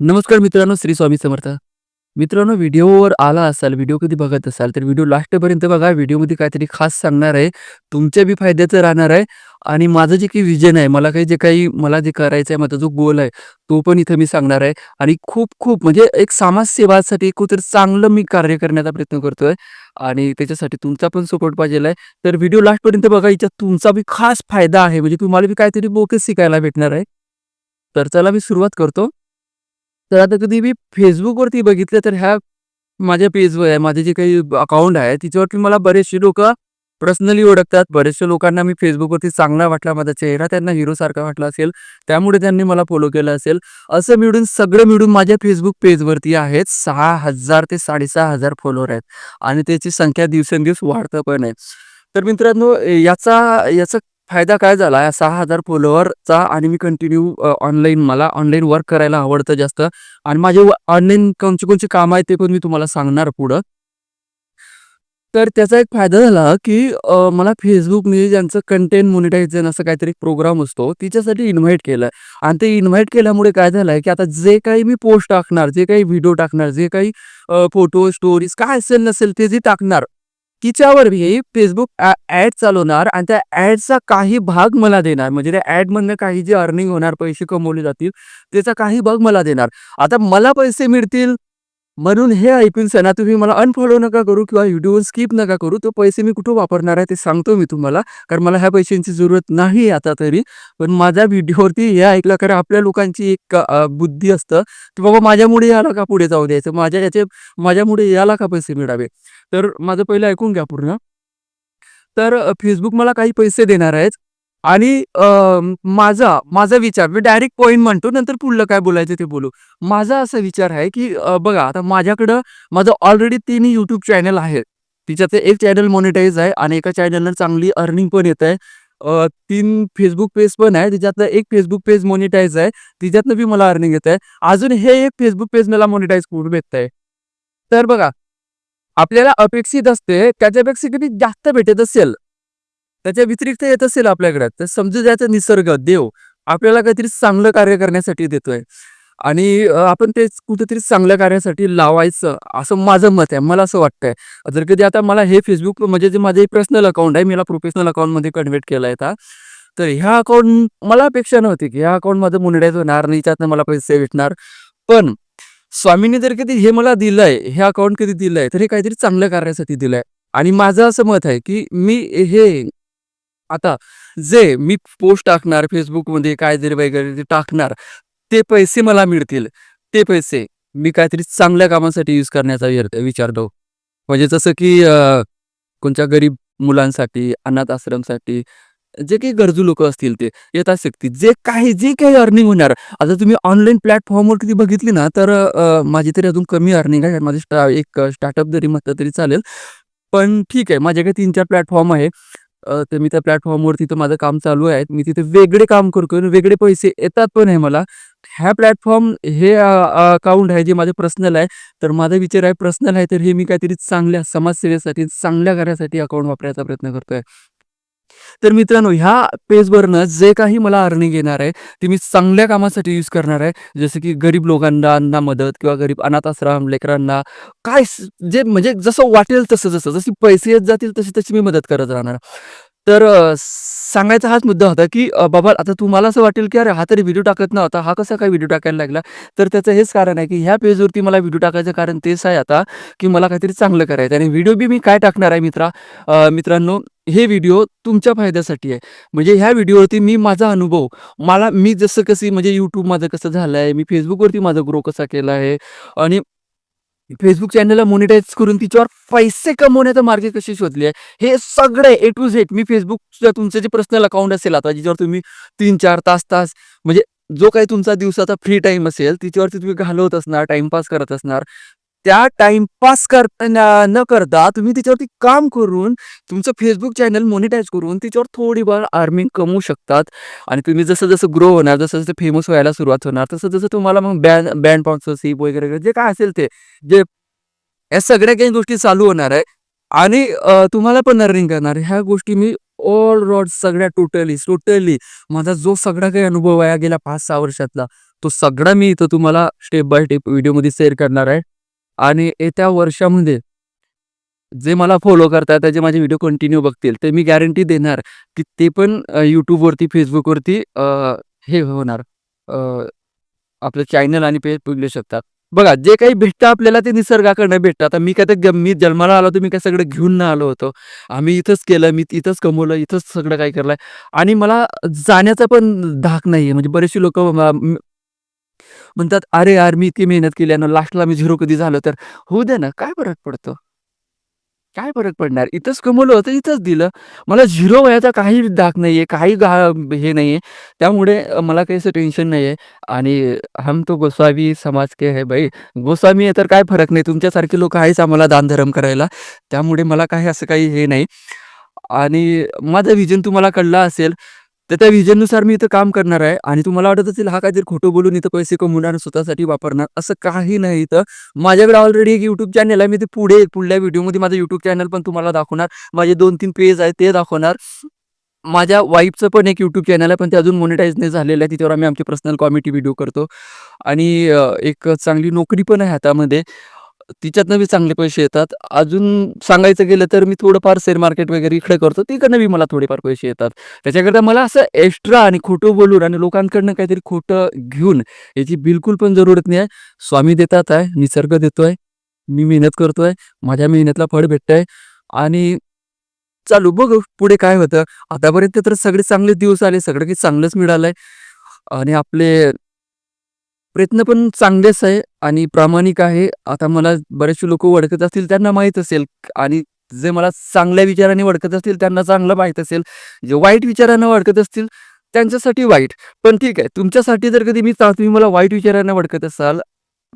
नमस्कार मित्रांनो, श्री स्वामी समर्थ. मित्रांनो व्हिडिओवर आला असाल, व्हिडिओ कधी बघत असाल, तर व्हिडिओ लास्टपर्यंत बघा. व्हिडिओमध्ये काहीतरी खास सांगणार आहे. तुमच्या बी फायद्याचं राहणार आहे आणि माझं जे काही विजन आहे, मला काही जे काही मला जे करायचं आहे, माझा जो गोल आहे, तो पण इथं मी सांगणार आहे आणि खूप-खूप म्हणजे एक समाजसेवासाठी कुठेतरी चांगलं मी कार्य करण्याचा प्रयत्न करतोय आणि त्याच्यासाठी तुमचा पण सपोर्ट पाहिजे आहे. तर व्हिडिओ लास्टपर्यंत बघा. याच्यात तुमचा बी खास फायदा आहे. म्हणजे तुम्हाला बी काहीतरी बोकस शिकायला भेटणार आहे. तर चला मी सुरुवात करतो. तर आता कधी मी फेसबुकवरती बघितलं तर ह्या माझ्या पेजवर आहे, माझे जे काही अकाउंट आहे, तिच्यावरती मला बरेचसे लोक पर्सनली ओळखतात. बऱ्याचशा लोकांना मी फेसबुकवरती चांगला वाटला, माझा चेहरा त्यांना हिरोसारखा वाटला असेल, त्यामुळे त्यांनी मला फॉलो केलं असेल. असं मिळून सगळं मिळून माझ्या फेसबुक पेजवरती आहेत सहा हजार ते 6,500 फॉलोवर आहेत आणि त्याची संख्या दिवसेंदिवस वाढत पण आहे. तर मित्रांनो याचा याचं फायदा काय झाला, या 6,000 फॉलोवरचा आणि मी कंटिन्यू ऑनलाईन मला ऑनलाईन वर्क करायला आवडतं जास्त. आणि माझे ऑनलाईन कोणची कोणशी काम आहेत, ते पण मी तुम्हाला सांगणार पुढं. तर त्याचा एक फायदा झाला, की मला फेसबुकने म्हणजे ज्यांचं कंटेंट मोनिटायझेशन असं काहीतरी प्रोग्राम असतो, तिच्यासाठी इन्व्हाईट केलं. आणि ते इन्व्हाईट केल्यामुळे काय झालंय, की आता जे काही मी पोस्ट टाकणार, जे काही व्हिडिओ टाकणार, जे काही फोटो, स्टोरीज काय असेल नसेल ते जे टाकणार, तिच्यावर मी फेसबुक ॲ ॲड चालवणार आणि त्या ॲडचा काही भाग मला देणार. म्हणजे त्या ॲडमधनं काही जे अर्निंग होणार, पैसे कमवले जातील, त्याचा काही भाग मला देणार. आता मला पैसे मिळतील म्हणून हे ऐकून सना तुम्ही मला अनफॉलो नका करू किंवा व्हिडिओ स्किप नका करू. तो पैसे मी कुठं वापरणार आहे ते सांगतो मी तुम्हाला. कारण मला ह्या पैशांची जरूरत नाही आता तरी. पण माझ्या व्हिडिओवरती हे ऐकलं कारण आपल्या लोकांची एक बुद्धी असतं, की बाबा माझ्यामुळे याला का पुढे जाऊ द्यायचं, माझ्या याचे माझ्यामुळे याला का पैसे मिळावे. तर माझं पहिलं ऐकून घ्या पूर्ण. तर फेसबुक मला काही पैसे देणार आहेत आणि माझा माझा विचार मी डायरेक्ट पॉईंट म्हणतो, नंतर पुढलं काय बोलायचं ते बोलू. माझा असा विचार आहे, की बघा आता माझ्याकडं माझं ऑलरेडी तीन यूट्यूब चॅनल आहेत. तिच्यात एक चॅनल मॉनिटाईज आहे आणि एका चॅनलला चांगली अर्निंग पण येतंय. अ, 3 Facebook पेज पण आहे. तिच्यातलं एक फेसबुक पेज मॉनिटाईज आहे. तिच्यातनं बी मला अर्निंग येतंय. अजून हे एक फेसबुक पेज मला मॉनिटाईज करून भेटतंय. तर बघा, आपल्याला अपेक्षित असते त्याच्यापेक्षा किती जास्त भेटत असेल, त्याच्या व्यतिरिक्त येत असेल आपल्याकडे, तर समजू द्यायचं निसर्ग, देव आपल्याला काहीतरी चांगलं कार्य करण्यासाठी देतोय आणि आपण तेच कुठेतरी चांगल्या कार्यासाठी लावायचं, असं माझं मत आहे. मला असं वाटतंय. जर कधी आता मला हे फेसबुक म्हणजे जे माझे पर्सनल अकाउंट आहे, मी याला प्रोफेशनल अकाउंटमध्ये कन्व्हर्ट केला आता. तर ह्या अकाउंट मला अपेक्षा नव्हती, की ह्या अकाउंट माझं मोनेटाईज होणार नाही त्यातनं मला पैसे भेटणार. पण स्वामींनी जर कधी हे मला दिलंय, हे अकाउंट कधी दिलंय, तर हे काहीतरी चांगल्या कार्यासाठी दिलंय आणि माझं असं मत आहे, की मी हे आता जे मी पोस्ट टाकणार फेसबुकमध्ये काय जरी वगैरे ते टाकणार, ते पैसे मला मिळतील. ते पैसे मी काहीतरी चांगल्या कामासाठी यूज करण्याचा विचारतो. म्हणजे जसं की कोणत्या गरीब मुलांसाठी, अनाथ आश्रमसाठी, जे काही गरजू लोक असतील ते येतात शकतील जे काही जे काही अर्निंग होणार. आता तुम्ही ऑनलाईन प्लॅटफॉर्मवर किती बघितली ना, तर माझी तरी अजून कमी अर्निंग आहे. माझी स्टा एक स्टार्टअप जरी म्हटलं तरी चालेल. पण ठीक आहे, माझ्याकडे 3-4 प्लॅटफॉर्म आहे. तर मी त्या प्लॅटफॉर्मवर तिथं माझं काम चालू आहे. मी तिथे वेगळे काम करतोय वेगळे पैसे येतात पण आहे मला. ह्या प्लॅटफॉर्म हे अकाउंट आहे जे माझं पर्सनल आहे. तर माझा विचार आहे पर्सनल आहे, तर हे मी काहीतरी चांगल्या समाजसेवेसाठी, चांगल्या कार्यासाठी अकाउंट वापरायचा प्रयत्न करतोय. तर मित्रांनो, ह्या पेजवरनं जे काही मला अर्निंग येणार आहे, ते मी चांगल्या कामासाठी यूज करणार आहे. जसं की गरीब लोकांना मदत किंवा गरीब अनाथ आश्रम, लेकरांना काय जे म्हणजे जसं वाटेल तसं, जसं जसे पैसे येत जातील तशी-तशी मी मदत करत राहणार. तर सांगायचा हाच मुद्दा होता, की बाबा आता तुम्हाला असं वाटेल, की अरे हा तरी व्हिडिओ टाकत नव्हता, हा कसा काय व्हिडिओ टाकायला लागला? तर त्याचं हेच कारण आहे, की ह्या पेजवरती मला व्हिडिओ टाकायचं कारण तेच आहे आता, की मला काहीतरी चांगलं करायचं आहे आणि व्हिडिओ बी मी काय टाकणार आहे मित्रा मित्रांनो, हे व्हिडिओ तुमच्या फायद्यासाठी आहे. म्हणजे ह्या व्हिडिओवरती मी माझा अनुभव, मला मी जसं कशी म्हणजे यूट्यूब माझं कसं झालं आहे मी फेसबुकवरती माझा ग्रो कसा केला आहे आणि फेसबुक चॅनलला मोनिटाईज करून तिच्यावर पैसे कमवण्याचा मार्ग कसे शोधले आहे, हे सगळे ए टू झेड मी फेसबुक तुमचं जे पर्सनल अकाउंट असेल आता जिच्यावर तुम्ही 3-4 तास-तास म्हणजे जो काही तुमचा दिवसाचा फ्री टाईम असेल, तिच्यावरती तुम्ही घालवत असणार, टाईमपास करत असणार. त्या टाइमपास करता न करता तुम्ही तिच्यावरती काम करून तुमचं फेसबुक चॅनल मोनिटाईज करून तिच्यावर थोडीफार अर्निंग कमवू शकतात. आणि तुम्ही जसं-जसं ग्रो होणार, जसं-जसं फेमस व्हायला सुरुवात होणार, तसं जसं तुम्हाला मग बँड बँड स्पॉन्सरशिप वगैरे जे काय असेल ते, जे या सगळ्या काही गोष्टी चालू होणार आहे. आणि तुम्हाला पण अर्निंग करणार. ह्या गोष्टी मी ऑल रॉड सगळ्या टोटली, टोटली माझा जो सगळा काही अनुभव आहे गेल्या 5-6 वर्षातला, तो सगळा मी इथं तुम्हाला स्टेप बाय स्टेप व्हिडिओमध्ये शेअर करणार आहे. आणि येत्या वर्षामध्ये जे मला फॉलो करतात त्याचे माझे व्हिडिओ कंटिन्यू बघतील ते मी गॅरंटी देणार की ते पण यूट्यूबवरती फेसबुकवरती हे होणार आपलं चॅनल आणि पेज बघू शकतात. बघा जे काही भेटतं आपल्याला ते निसर्गाकडनं भेटतं. आता मी काय तर मी जन्माला आलो होतो मी काय सगळं घेऊन ना आलो होतो. आम्ही इथंच केलं, मी इथंच कमवलं, इथंच सगळं काही केलंय आणि मला जाण्याचा पण धाक नाहीये. म्हणजे बरेचसे लोक म्हणतात, "अरे यार, मी इतकी मेहनत केली आणि लास्टला मी झिरो कधी झालो तर?" होऊ दे ना, काय फरक पडतो? काय फरक पडणार? इथंच कमवलं होतं, इथंच दिलं. मला झिरो वयाचा काही धाक नाहीये, काही गा हे नाहीये. त्यामुळे मला काही असं टेन्शन आहे आणि हम तो गोस्वामी समाज के है भाई. गोस्वामी आहे तर काय फरक नाही. तुमच्यासारखे लोक आहेच आम्हाला दानधर्म करायला. त्यामुळे मला काही असं काही हे नाही आणि माझं विजन तुम्हाला कळलं असेल, तर त्या व्हिजननुसार मी इथं काम करणार आहे आणि तुम्हाला वाटत असेल हा काहीतरी खोटं बोलून इथं पैसे कमवणार स्वतःसाठी वापरणार, असं काही नाही इथं. माझ्याकडे ऑलरेडी एक युट्यूब चॅनल आहे. मी ते पुढे पुढल्या व्हिडिओमध्ये माझं युट्यूब चॅनल पण तुम्हाला दाखवणार. माझे 2-3 पेज आहे ते दाखवणार. माझ्या वाईफचं पण एक यूट्यूब चॅनल आहे, पण ते अजून मोनिटाईज नाही झालेलं आहे. तिथेवर आम्ही आमची पर्सनल कॉमेडी व्हिडिओ करतो आणि एक चांगली नोकरी पण आहे हातामध्ये. तिच्यातनं बी चांगले पैसे येतात. अजून सांगायचं गेलं तर मी थोडंफार शेअर मार्केट वगैरे इकडे करतो. तिकडनं बी मला थोडेफार पैसे येतात. त्याच्याकरता मला असं एक्स्ट्रा आणि खोटं बोलून आणि लोकांकडनं काहीतरी खोटं घेऊन याची बिलकुल पण जरूरत नाही आहे. स्वामी देतात आहे, निसर्ग देतोय, मी मेहनत करतोय, माझ्या मेहनतला फळ भेटतंय आणि चालू बघ पुढे काय होतं. आतापर्यंत तर सगळे चांगले दिवस आले, सगळं काही चांगलंच मिळालंय आणि आपले प्रयत्न पण चांगलेच आहे आणि प्रामाणिक आहे. आता मला बरेचसे लोक ओळखत असतील, त्यांना माहीत असेल आणि जे मला चांगल्या विचाराने ओळखत असतील, त्यांना चांगलं माहीत असेल. जे वाईट विचारानं ओळखत असतील, त्यांच्यासाठी वाईट. पण ठीक आहे, तुमच्यासाठी जर कधी मी तुम्ही मला वाईट विचारानं ओळखत असाल,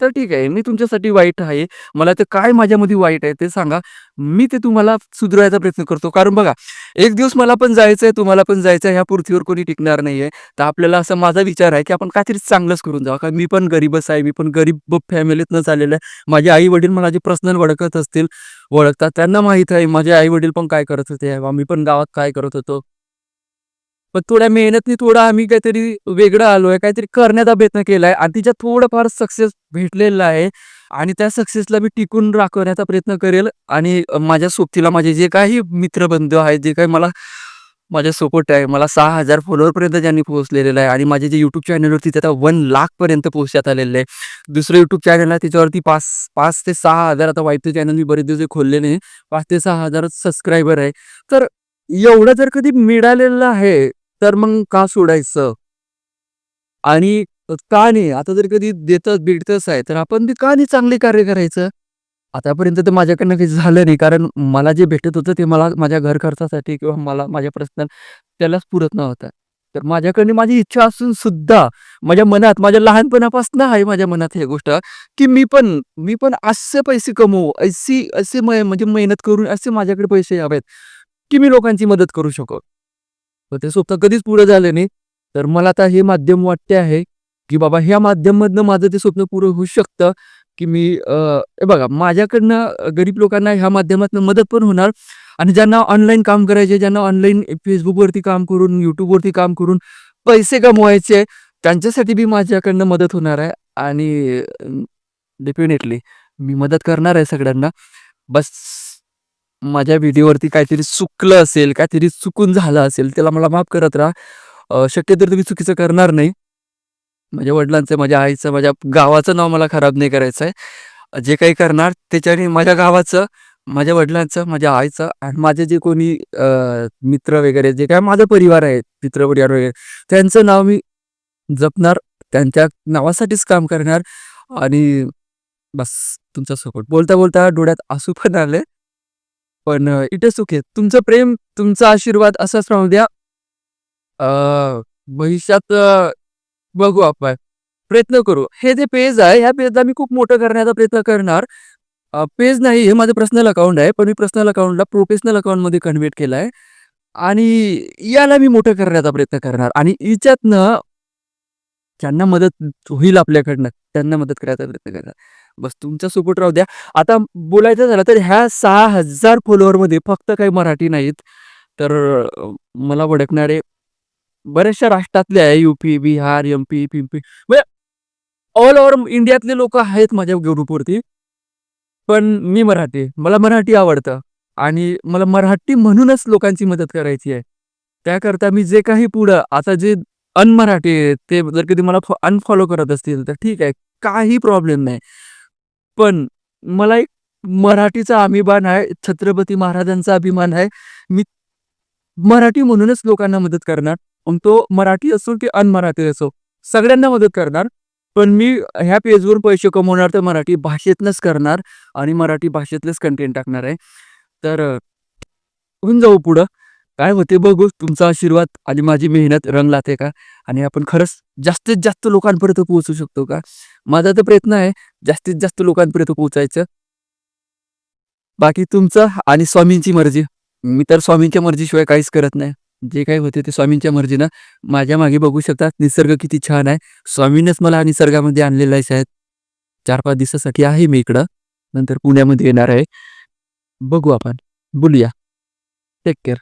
तर ठीक आहे, मी तुमच्यासाठी वाईट आहे. मला ते काय माझ्यामध्ये वाईट आहे ते सांगा. मी ते तुम्हाला सुधारायचा प्रयत्न करतो. कारण बघा, एक दिवस मला पण जायचंय, तुम्हाला पण जायचंय. ह्या पृथ्वीवर कोणी टिकणार नाहीये. तर आपल्याला असा माझा विचार आहे, की आपण काहीतरी चांगलंच करून जावं. कारण मी पण गरीबच आहे. मी पण गरीब फॅमिलीतनं झालेलं आहे. माझे आई-वडील मला जे पर्सनल ओळखत असतील, ओळखतात. त्यांना माहीत आहे माझे आई-वडील पण काय करत होते, आम्ही पण गावात काय करत होतो. पण थोड्या मेहनतनी थोडं आम्ही काहीतरी वेगळं आलोय, काहीतरी करण्याचा प्रयत्न केलाय आणि तिच्यात थोडंफार सक्सेस भेटलेला आहे आणि त्या सक्सेसला मी टिकून राखवण्याचा प्रयत्न करेल आणि माझ्या सोबतीला माझे जे काही मित्रबंधू आहेत, जे काही मला माझ्या सपोर्ट आहे, मला सहा हजार फॉलोअरपर्यंत ज्यांनी पोहोचलेलं आहे आणि माझे जे यूट्यूब चॅनलवरती आता वन लाखपर्यंत पोहोचण्यात आलेलं आहे. दुसरं यूट्यूब चॅनल आहे त्याच्यावरती 5 5 ते सहा हजार आता वाईटचं चॅनल मी बरेच दिवस खोलले नाही. पाच ते सहा हजार सबस्क्रायबर आहे. तर एवढं जर कधी मिळालेलं आहे, तर मग का सोडायचं? आणि का नाही? आता जर कधी देतच भेटतच आहे, तर आपण ते का नाही चांगले कार्य करायचं? आतापर्यंत तर माझ्याकडनं काही झालं नाही. कारण मला जे भेटत होतं ते मला माझ्या घर खर्चासाठी किंवा मला माझ्या प्रश्न त्यालाच पुरत नव्हतं. तर माझ्याकडनं माझी इच्छा असून सुद्धा माझ्या मनात माझ्या लहानपणापासून आहे माझ्या मनात हे गोष्ट, की मी पण मी पण असे पैसे कमवू, अशी असे म्हणजे मेहनत करून असे माझ्याकडे पैसे यावेत, की मी लोकांची मदत करू शकू. पण ते स्वप्न कधीच पुरं झालं नाही. तर मला आता हे माध्यम वाटते आहे, की बाबा ह्या माध्यमामधनं माझं ते स्वप्न पुरं होऊ शकतं, की मी अ, हे बघा माझ्याकडनं गरीब लोकांना ह्या माध्यमातून मदत पण होणार आणि ज्यांना ऑनलाईन काम करायचे, ज्यांना ऑनलाईन फेसबुकवरती काम करून, यूट्यूबवरती काम करून पैसे कमवायचे, त्यांच्यासाठी बी माझ्याकडनं मदत होणार आहे आणि डेफिनेटली मी मदत करणार आहे सगळ्यांना. बस माझ्या व्हिडिओवरती काहीतरी चुकलं असेल, काहीतरी चुकून झालं असेल, त्याला मला माफ करत राहा. शक्य शक्यतो तुम्ही चुकीचं करणार नाही. माझ्या वडिलांचं, माझ्या आईचं, माझ्या गावाचं नाव मला खराब नाही करायचं आहे. जे काही करणार त्याच्याने माझ्या गावाचं, माझ्या वडिलांचं, माझ्या आईचं आणि माझे जे कोणी मित्र वगैरे जे काय माझा परिवार आहे, मित्रपरिवार वगैरे त्यांचं नाव मी जपणार. त्यांच्या नावासाठीच काम करणार आणि बस तुमचा सपोर्ट. बोलता-बोलता डोळ्यात आसू पण आले. पण अ, इट इज तुमचं प्रेम, तुमचा आशीर्वाद असाच राहू द्या. अ, भविष्यात बघू आपण. प्रयत्न करू. हे जे पेज आहे, ह्या पेजला मी खूप मोठं करण्याचा प्रयत्न करणार. पेज नाही हे माझं पर्सनल अकाउंट आहे. पण मी पर्सनल अकाउंटला प्रोफेशनल अकाउंटमध्ये कन्व्हर्ट केलं आहे आणि याला मी मोठं करण्याचा प्रयत्न करणार आणि हिच्यातनं ज्यांना मदत होईल आपल्याकडनं, त्यांना मदत करायचा प्रयत्न करणार. बस तुमचा सपोर्ट राहू द्या. आता बोलायचं झालं तर ह्या सहा हजार फॉलोअरमध्ये फक्त काही मराठी नाहीत, तर मला भडकणारे बऱ्याचशा राष्ट्रातले आहे. युपी बिहार, एम-पी, पिंपी म्हणजे ऑल ओव्हर इंडियातले लोक आहेत माझ्या ग्रुपवरती पण मी मराठी मला मराठी आवडतं आणि मला मराठी म्हणूनच लोकांची मदत करायची आहे त्याकरता मी जे काही पुढं आता जे अनमराठी ते जर कधी मला अनफॉलो करत असतील तर ठीक आहे काही प्रॉब्लेम नाही. पण मला एक मराठीचा अभिमान आहे छत्रपती महाराजांचा अभिमान आहे. मी मराठी म्हणूनच लोकांना मदत करणार. मग तो मराठी असो की अनमराठी असो सगळ्यांना मदत करणार. पण मी ह्या पेजवर पैसे कमवणार तर मराठी भाषेतनंच करणार आणि मराठी भाषेतलेच कंटेंट टाकणार आहे. तर होऊन जाऊ पुढं. काय होते बघू तुमचा आशीर्वाद आणि माझी मेहनत रंग लाते का? आणि आपण खरंच जास्तीत जास्त लोकांपर्यंत पोहोचू शकतो का? माझा तर प्रयत्न आहे जास्तीत जास्त लोकांपर्यंत पोहोचायचं. बाकी तुमचं आणि स्वामींची मर्जी. मी तर स्वामींच्या मर्जीशिवाय काहीच करत नाही. जे काही होते ते स्वामींच्या मर्जीनं माझ्या मागे बघू शकतात. निसर्ग किती छान आहे. स्वामींनीच मला निसर्गामध्ये आणलेलं आहे शायद चार पाच दिवसासाठी आहे मी इकडं. नंतर पुण्यामध्ये येणार आहे. बघू आपण. बोलूया. Take care